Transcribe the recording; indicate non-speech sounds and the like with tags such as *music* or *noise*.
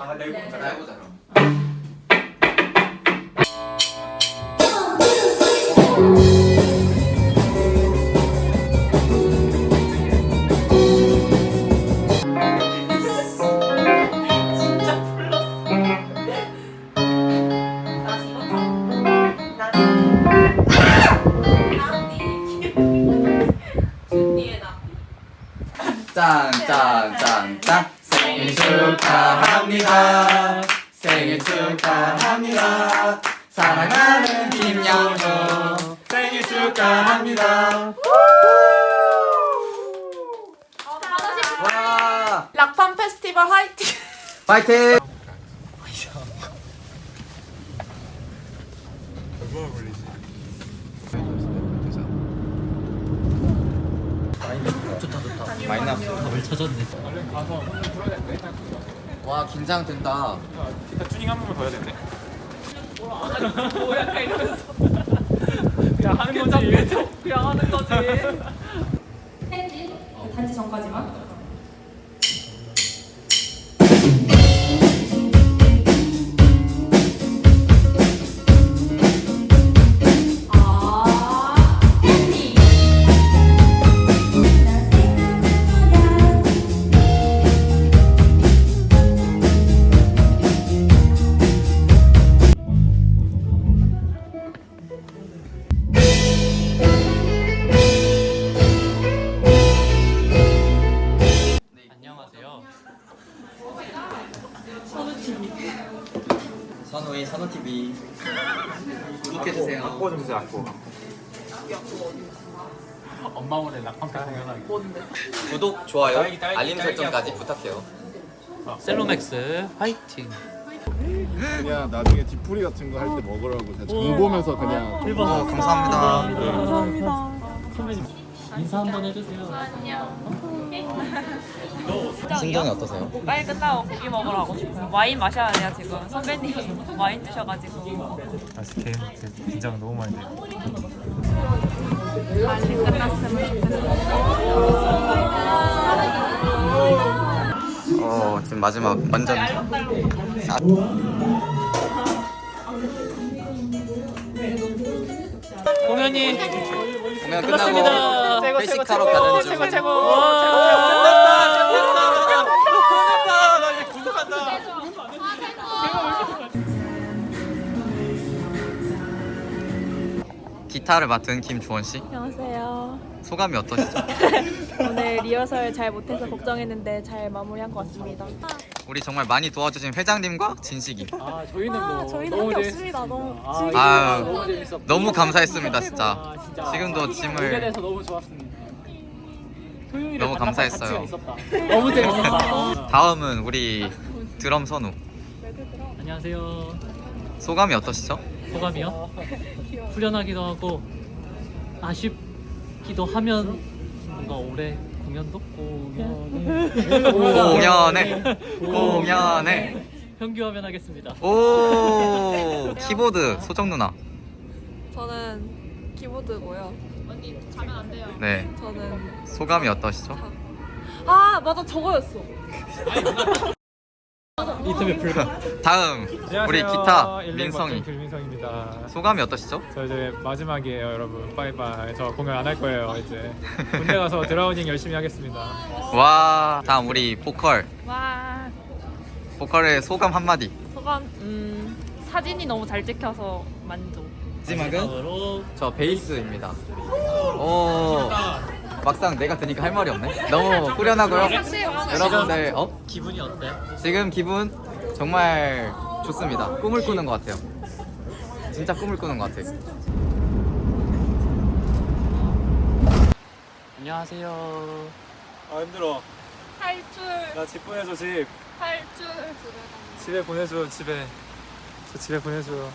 아, 네, 네. 자, 해보자 그럼. 진짜 불렀어. 나 이거 참. 나는. 나니. 준비해 나. 짠 짠 짠 짠 생일 축하합니다. 생일 축하합니다. 사랑하는 김영조 생일 축하합니다. 와. 락판 페스티벌 화이팅. 파이팅! 마이너스. 답을 찾았네. 와 긴장된다 기타 튜닝 한 번만 더 해야 되네. 그냥 하는 거지. 그냥 하는 거지. 선우의 선우TV 구독해 주세요 악보 좀 주세요, 악보. 엄마 몰래 낙방패 공연하기. 구독, 좋아요, 딸기, 딸기, 알림 딸기 설정까지 하고. 부탁해요 셀로맥스 화이팅. 그냥 나중에 디프리 같은 거 할 때 먹으라고 제가 장 보면서 그냥 어, 감사합니다 선배님 인사 한번 해주세요. 심정이 어떠세요? 빨리 끝나고 고기 먹으러 가고 싶어요. 와인 마셔야 돼요 지금. 선배님 와인 드셔가지고. 아스케 긴장 너무 많이 돼. 빨리 끝났으면 좋겠어요. 어 지금 마지막 완전 아, 공연이 공연 끝났습니다. 끝나고 회식하러 가는 중 최고 최고. 끝났다. 기타를 맡은 김주원 씨 안녕하세요. 소감이 어떠시죠? *laughs* 오늘 리허설 잘 못해서 걱정했는데 잘 마무리한 것 같습니다. 우리 정말 많이 도와주신 회장님과 진식이 아 저희는 아, 뭐 저희는 너무 할게 재밌- 없습니다. 너무 아, 즐기고 아유. 너무 재밌었고 너무 감사했습니다 진짜 아, 진짜 지금도 오게 짐을 돼서 너무 좋았습니다. 토요일에 너무 감사했어요. 있었다. 너무 재밌었다. *laughs* 다음은 우리 드럼 선우 안녕하세요. 소감이 어떠시죠? 소감이요? 후련하기도 하고 아쉽기도 하면 뭔가 올해 공연도 공연에 공연해 공연해 현규하면 하겠습니다. 오 키보드 소정 누나 저는 키보드고요. 네 저는 소감이 어떠시죠? 아 맞아 저거였어. 이틈에 불과. 다음 우리 기타 민성이 김민성입니다. 소감이 어떠시죠? 저 이제 마지막이에요, 여러분. 빠이빠이. 저 공연 안 할 거예요, 이제. 군대 가서 드라우닝 열심히 하겠습니다. 와 다음 우리 보컬 와 보컬의 소감 한마디 소감 음 사진이 너무 잘 찍혀서 만족. 마지막은 저 베이스입니다 오 막상 내가 드니까 할 말이 없네 너무 후련하고요 여러분들 어? 기분이 어때? 지금 기분 정말 좋습니다. 꿈을 꾸는 것 같아요. 진짜 꿈을 꾸는 것 같아요. 안녕하세요. 아, 힘들어. 탈출 나 집 보내줘, 집. 탈출. 집에 보내줘, 집에. 저 집에 보내줘. 끝.